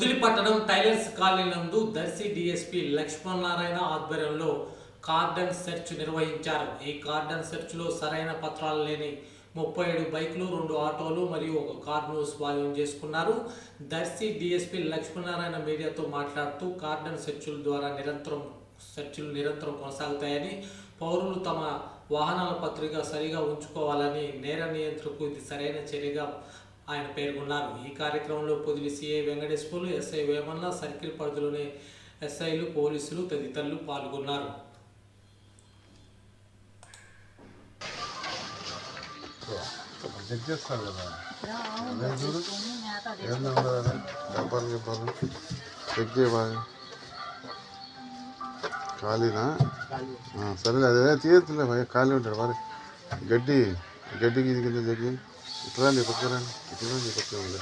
Mudilipattanam tailors colony నందు Darsi DSP లక్ష్మణనారాయణ ఆధ్వర్యంలో cordon search నిర్వహించారు. ఈ కార్డన్ సెర్చ్లో సరైన పత్రాలు లేని ముప్పై ఏడు బైకులు రెండు ఆటోలు మరియు ఒక కార్ను స్వాధీనం చేసుకున్నారు. దర్శి డిఎస్పి లక్ష్మీనారాయణ మీడియాతో మాట్లాడుతూ కార్డన్ సెర్చుల ద్వారా నిరంతరం సెర్చులు నిరంతరం కొనసాగుతాయని పౌరులు తమ వాహనాల పత్రిక సరిగా ఉంచుకోవాలని నేర నియంత్రణకు ఇది సరైన చర్యగా ఆయన పేర్కొన్నారు. ఈ కార్యక్రమంలో Podili CI Venkateswarlu SI Vemanna circle పరిధిలోని ఎస్ఐలు పోలీసులు తదితరులు పాల్గొన్నారు. చెక్ చేస్తారు కదా డబ్బాలు గిబ్బాలు చెక్ ఖాళీనా సరే అదే తీయచ్చులే భయ ఖాళీ ఉంటాడు మరి గడ్డి గడ్డి గిది కింద జగ్గి. నీ పక్క రండి ఇట్లా నీ పక్క ఉంది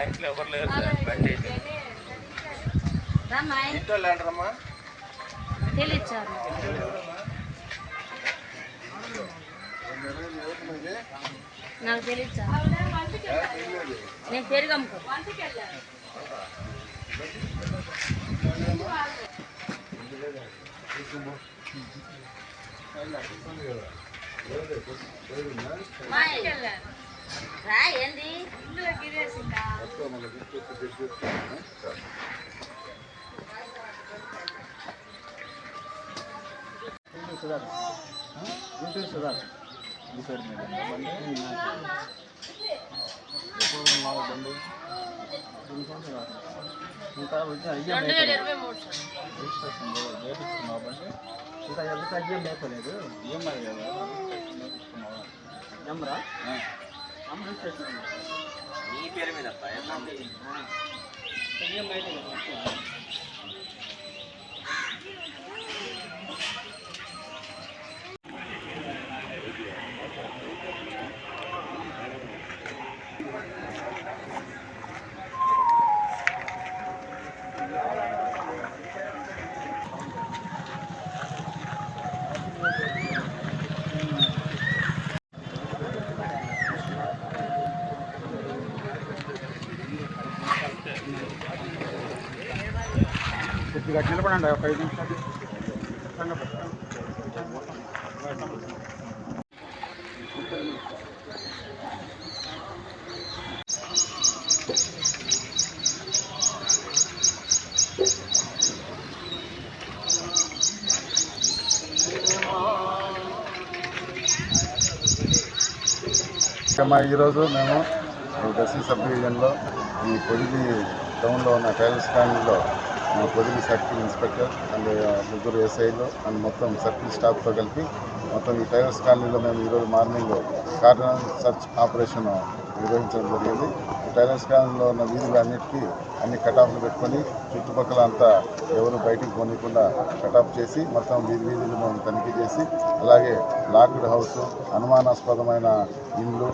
ఇటు ఈ పక్క తీసుకో. రమ్మా. తెలియచారు నాకు తెలియచారు నేను పెరుగు అమ్ముకో రా ఏంది రెండు వేల ఇరవై మూడు? ఇంకా ఎంత అయ్యం లేపలేదు ఏమై నెంబరా నెంబర్ నీ పేరు మీద. ఎట్లా కొద్దిగా నిలబడండి ఒక ఐదు నిమిషాలు. ఈరోజు మేము ఈ దర్శి సబ్ డివిజన్లో ఈ పొదిలి టౌన్లో ఉన్న టైలర్స్ కాలనీలో మా పొదిలి సర్కిల్ ఇన్స్పెక్టర్ అండ్ ముగ్గురు ఎస్ఐలు అండ్ మొత్తం సర్కిల్ స్టాఫ్తో కలిపి మొత్తం ఈ టైలర్స్ కాలనీలో మేము ఈరోజు మార్నింగ్ కార్నర్ సర్చ్ ఆపరేషన్ నిర్వహించడం జరిగింది. ఈ టైలర్స్ ఉన్న వీధులు అన్నిటికీ అన్ని కటాఫ్లు పెట్టుకొని చుట్టుపక్కల అంతా ఎవరు బయటికి పోనీయకుండా కటాఫ్ చేసి మొత్తం వీధి వీధులు మనం తనిఖీ చేసి అలాగే లాక్డ్ హౌస్ అనుమానాస్పదమైన ఇండ్లు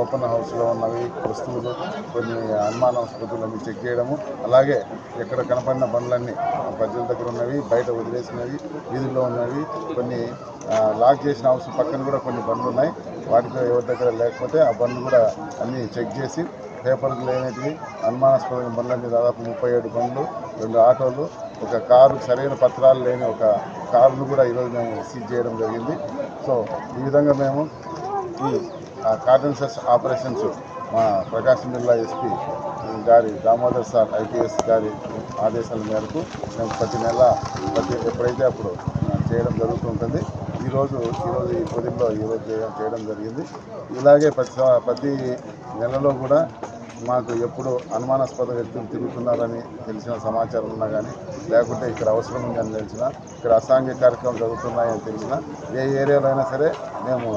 ఓపెన్ హౌస్లో ఉన్నవి వస్తువులు కొన్ని అనుమానాస్పదులన్నీ చెక్ చేయడము. అలాగే ఎక్కడ కనపడిన బండ్లన్నీ ప్రజల దగ్గర ఉన్నవి బయట వదిలేసినవి వీధుల్లో ఉన్నవి కొన్ని లాక్ చేసిన హౌస్ పక్కన కూడా కొన్ని బండ్లు ఉన్నాయి వాటితో ఎవరి దగ్గర లేకపోతే ఆ బండ్లు కూడా అన్నీ చెక్ చేసి పేపర్లు లేనిటివి అనుమానాస్పద బండ్లన్నీ దాదాపు ముప్పై ఏడు బండ్లు రెండు ఆటోలు ఒక కారు సరైన పత్రాలు లేని ఒక కారును కూడా ఈరోజు మేము సీజ్ చేయడం జరిగింది. సో ఈ విధంగా మేము ఈ కార్డన్ సెస్ ఆపరేషన్స్ మా ప్రకాశం జిల్లా ఎస్పీ గారి దామోదర్ సార్ ఐపీఎస్ గారి ఆదేశాల మేరకు మేము ప్రతి నెల ప్రతి ఎప్పుడైతే అప్పుడు చేయడం జరుగుతుంటుంది. ఈరోజు ఈరోజు ఈ పొదిలో ఈరోజు చేయడం చేయడం జరిగింది. ఇలాగే ప్రతి ప్రతి నెలలో కూడా మాకు ఎప్పుడు అనుమానాస్పద వ్యక్తులు తిరుగుతున్నారని తెలిసిన సమాచారం ఉన్నా కానీ లేకుంటే ఇక్కడ అవసరం ఉందని తెలిసిన ఇక్కడ అసాంఘిక కార్యక్రమాలు జరుగుతున్నాయని తెలిసినా ఏ ఏరియాలో అయినా సరే మేము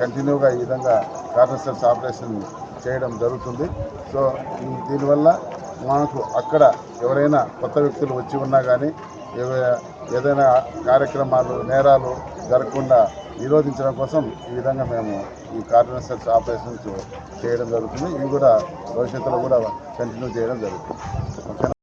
కంటిన్యూగా ఈ విధంగా కార్నర్సెస్ ఆపరేషన్ చేయడం జరుగుతుంది. సో దీనివల్ల మనకు అక్కడ ఎవరైనా కొత్త వ్యక్తులు వచ్చి ఉన్నా కానీ ఏదైనా కార్యక్రమాలు నేరాలు జరగకుండా నిరోధించడం కోసం ఈ విధంగా మేము ఈ కార్డినల్ సెర్చ్ ఆపరేషన్స్ చేయడం జరుగుతుంది. ఇవి కూడా భవిష్యత్తులో కూడా కంటిన్యూ చేయడం జరుగుతుంది. ఓకేనా?